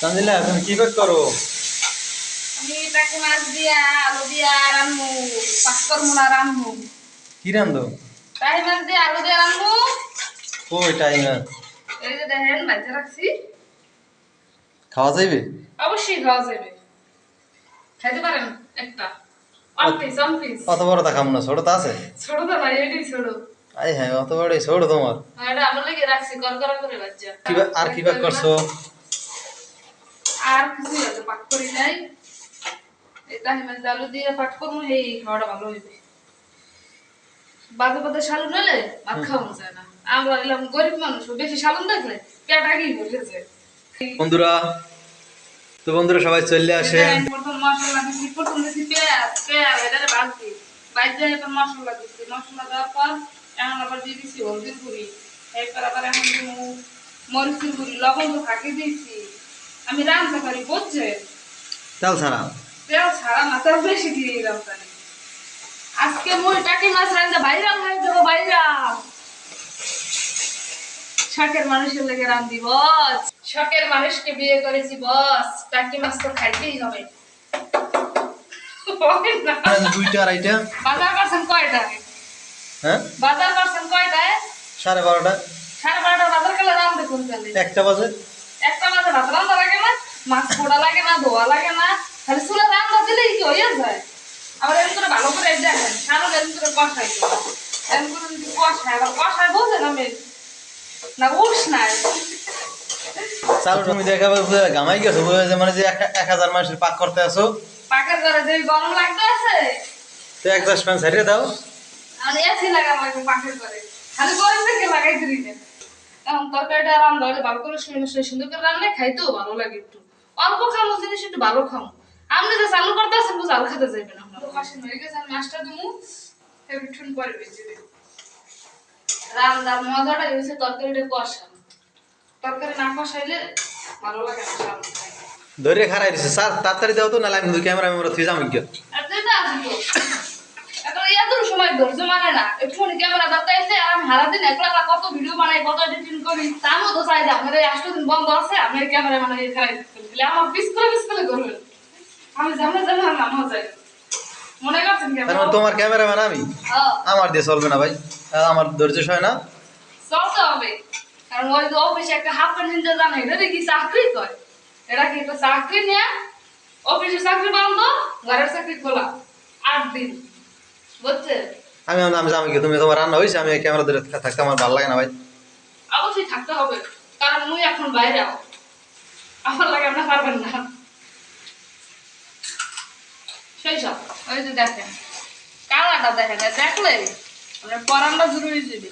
তানজিলা তুমি কি কাজ করো? আমি মাছ দিয়া আলু দিয়া রান্নু পাক করব না রান্নু কি রান্ধো? তাই মাছ দিয়া আলু দিয়া রান্নু টাইম এই যে দেখেন রাখছি। খাওয়া যাইবে? অবশ্যই খাওয়া যাবে খাইতে পারেন একটা। অত বড় তা খাম না ছোট তো আছে? ছোট তো ভাই এটাই ছোট। আই হ্যাঁ অত বড় ছোট তোমার। আর এটা আমার লেগে রাখছি করকরা করে বাচ্চা। কি আর কি বাক করছ? আর কিছু আছে পাক করি নাই। এই তাহি আলু দিয়ে পাক করব এই খাওয়াটা ভালো হইবে। বাদে বাদে শালুন হলে ভাত খাওয়ানো যায় না। আমরা এলাম গরিব মানুষ বেশি শালুন দেখলে পেট আগেই বসে যায়। বন্ধুরা তো বন্ধুরা সবাই চলে আসে। এই প্রথম মশলা দিচ্ছি প্রথম দিচ্ছি পেঁয়াজ পেঁয়াজ এটারে ভাজছি ভাজতে এরপর মশলা দিচ্ছি মশলা দেওয়ার পর এখন আবার দিয়ে দিচ্ছি হলদির গুঁড়ি। এরপর আবার এখন মরিচের গুঁড়ি লবণ তো ফাঁকি দিয়েছি। আমি রান্না পারি বুঝছে? চাল ছাড়া। তেল ছাড়া না তেল বেশি দিয়ে দিলাম তাহলে। আজকে মই টাকি মাছ রান্না বাইরাম হয়ে যাব বাইরাম শখের মানুষের লেগে রান্ধি বস। শখের মানুষকে বিয়ে করেছি বস। টাকি মাছ তো খাইতেই হবে। হবে দুইটা আড়াইটা বাজার করছেন হ্যাঁ? বাজার করছেন কয়টায় সাড়ে বারোটা। সাড়ে বারোটা বাজার গেলে দাম দেখুন তাহলে? একটা বাজে। একটা ভাত রান্না মাছ পোড়া লাগে না ধোয়া লাগে না খালি চুলে রান্না দিলেই কি হয়ে যায়। আবার এরকম করে ভালো করে দেখেন সারা এরকম করে কষাই এরকম করে যদি কষায় আবার কষায় আমি না উস নাই। চাল তুমি বুঝে গামাই গেছো বুঝে যে মানে যে এক হাজার মানুষের পাক করতে আসো পাকের ঘরে যে গরম লাগতে আছে। তো এক দশ ছাড়িয়ে দাও। আর এসি লাগা লাগবে পাকের ঘরে। খালি গরম থেকে লাগাই দিলি এখন তরকারিটা রান্না হলে ভালো করে সুন্দর করে রান্না খাইতেও ভালো লাগে একটু। অল্প খামো জিনিস একটু ভালো খামো। আপনি যে চালু করতে আছেন বুঝ আল খেতে যাইবে না তো খাসি হয়ে গেছে আমি একটুন পরে বেঁচে দেবো। রান্নার মজাটা হয়েছে তরকারিটা কষানো তরকারি না কষাইলে ভালো লাগে না। ধরে খারাই দিছে স্যার তাড়াতাড়ি দাও তো নাহলে আমি ক্যামেরা ম্যামেরা থুই যাম গিয়ে। আর যেটা আছে তো। এখন এত সময় ধৈর্য মানে না। আমি একলা একলা কত ভিডিও বানাই কত এডিটিং করি তার মতো চাই যে আপনার এই আষ্ট দিন বন্ধ আছে এই ক্যামেরা মানে এই খারাই দিলে আমার পিস করে পিস করে করবেন আমি যেমন আর নামও যাই মনে করছেন ক্যামেরা মানে তোমার ক্যামেরাম্যান আমি? হ্যাঁ আমার দিয়ে চলবে না ভাই। আমার ধৈর্য সয় না। চলতে হবে। কারণ ওই যে অফিসে একটা হাফ প্যান্ট নিতে জানে এটা কি চাকরি করে এটা কি একটা চাকরি নিয়ে? অফিসে চাকরি বন্ধ ঘরের চাকরি খোলা। আট দিন। বুঝছে আমি আমি আমি কি তুমি তোমার রান্না হয়েছে আমি ক্যামেরা ধরে থাকতে আমার ভালো লাগে না ভাই। অবশ্যই থাকতে হবে কারণ মুই এখন বাইরে আও। আমার লাগে আপনার পারবেন না। সেই সব। ওই যে দেখেন কালাটা দেখেন দেখলে? আপনার পরানটা জরুরি যাবে।